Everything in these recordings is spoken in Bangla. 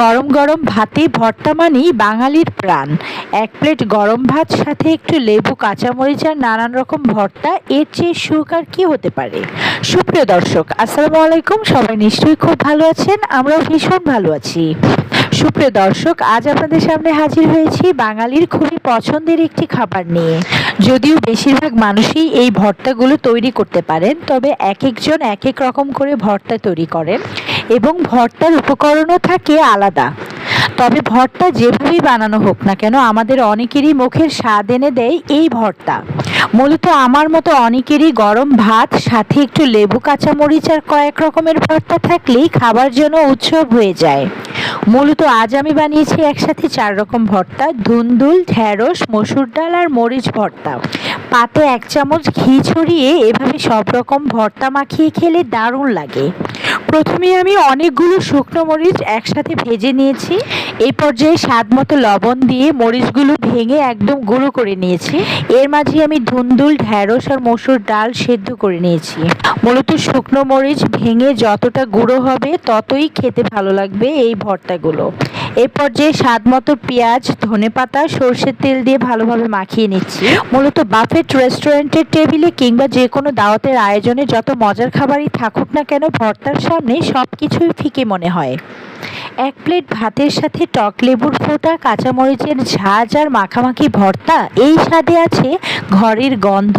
গরম গরম ভাতে ভর্তা মানেই বাঙালির প্রাণ। এক প্লেট গরম ভাত, সাথে একটু লেবু, কাঁচামরিচ আর নানান রকম ভর্তা, এর চেয়ে সুখ আর কি হতে পারে? সুপ্রিয় দর্শক, আসসালামু আলাইকুম। সবাই নিশ্চয়ই খুব ভালো আছেন, আমরাও ভীষণ ভালো আছি। সুপ্রিয় দর্শক, আজ আপনাদের সামনে হাজির হয়েছি বাঙালির খুবই পছন্দের একটি খাবার নিয়ে। যদিও বেশিরভাগ মানুষই এই ভর্তাগুলো তৈরি করতে পারেন, তবে এক একজন এক এক রকম করে ভর্তা তৈরি করেন। এবং ভর্তার উপকরণও থাকে আলাদা। তবে ভর্তা যেভাবেই বানানো হোক না কেন, আমাদের অনেকেরই মুখের স্বাদ এনে দেয় এই ভর্তা। মূলত আমার মতো অনেকেরই গরম ভাত, সাথে একটু লেবু, কাঁচামরিচ আর কয়েক রকমের ভর্তা থাকলেই খাবার জন্য উৎসব হয়ে যায়। মূলত আজ আমি বানিয়েছি একসাথে চার রকম ভর্তা, ধুন্দুল ঢ্যাঁড়স মসুর ডাল আর মরিচ ভর্তা। পাতে এক চামচ ঘি ছড়িয়ে এভাবে সব রকম ভর্তা মাখিয়ে খেলে দারুণ লাগে। প্রথমে আমি অনেকগুলো শুকনো মরিচ একসাথে ভেজে নিয়েছি। এই পর্যায়ে স্বাদ মতো লবণ দিয়ে মরিচগুলো ভেঙে একদম গুঁড়ো করে নিয়েছি। এর মাঝে আমি ধুন্দুল, ঢ্যাঁড়স আর মসুর ডাল সেদ্ধ করে নিয়েছি। মূলত শুকনো মরিচ ভেঙে যতটা গুঁড়ো হবে, ততই খেতে ভালো লাগবে এই ভর্তাগুলো। এই পর্যায়ে স্বাদ মতো পেঁয়াজ, ধনে পাতা, সর্ষের তেল দিয়ে ভালোভাবে মাখিয়ে নিচ্ছি। মূলত বাফেট রেস্টুরেন্টের টেবিলে কিংবা যে কোনো দাওয়াতের আয়োজনে যত মজার খাবারই থাকুক না কেন, ভর্তার সামনে সব কিছুই ফিকে মনে হয়। এক প্লেট ভাতের সাথে টক লেবুর ফোঁটা, কাঁচামরিচের ঝাঁজ আর মাখামাখি ভর্তা, এই স্বাদে আছে ঘরের গন্ধ,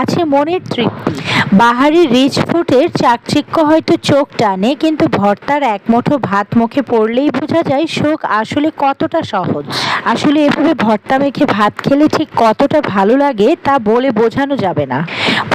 আছে মনের তৃপ্তি। বাহারি রিচ ফুডের চাকচিক্য হয়তো চোখ টানে, কিন্তু ভর্তার এক মুঠো ভাত মুখে পড়লেই বোঝা যায় শোক আসলে কতটা সহজ। আসলে এভাবে ভর্তা মেখে ভাত খেলে ঠিক কতটা ভালো লাগে তা বলে বোঝানো যাবে না।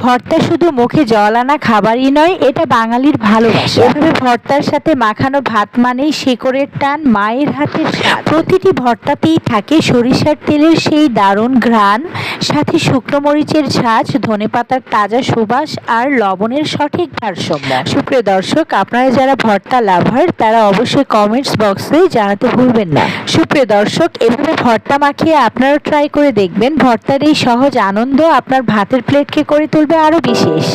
ভর্তা শুধু মুখে জল আনা খাবারই নয়, এটা বাঙালির ভালোবাসা। এভাবে ভর্তার সাথে মাখানো ভাত মানেই শেকড়ের টান, মায়ের হাতের প্রতিটি ভর্তাতেই থাকে সরিষার তেলের সেই দারুণ ঘ্রাণ, সাথে শুকনো মরিচের ঝাঁজ ধনেপাতার তাজা সুবাস আর লবণের সঠিক ভারসাম্য। সুপ্রিয় দর্শক, আপনারা যারা ভর্তা লাভার, তারা অবশ্যই কমেন্টস বক্সে জানাতে ভুলবেন না। সুপ্রিয় দর্শক, এভাবে ভর্তা মাখিয়ে আপনারা ট্রাই করে দেখবেন। ভর্তার এই সহজ আনন্দ আপনার ভাতের প্লেটকে করে তুলবে আরও বিশেষ।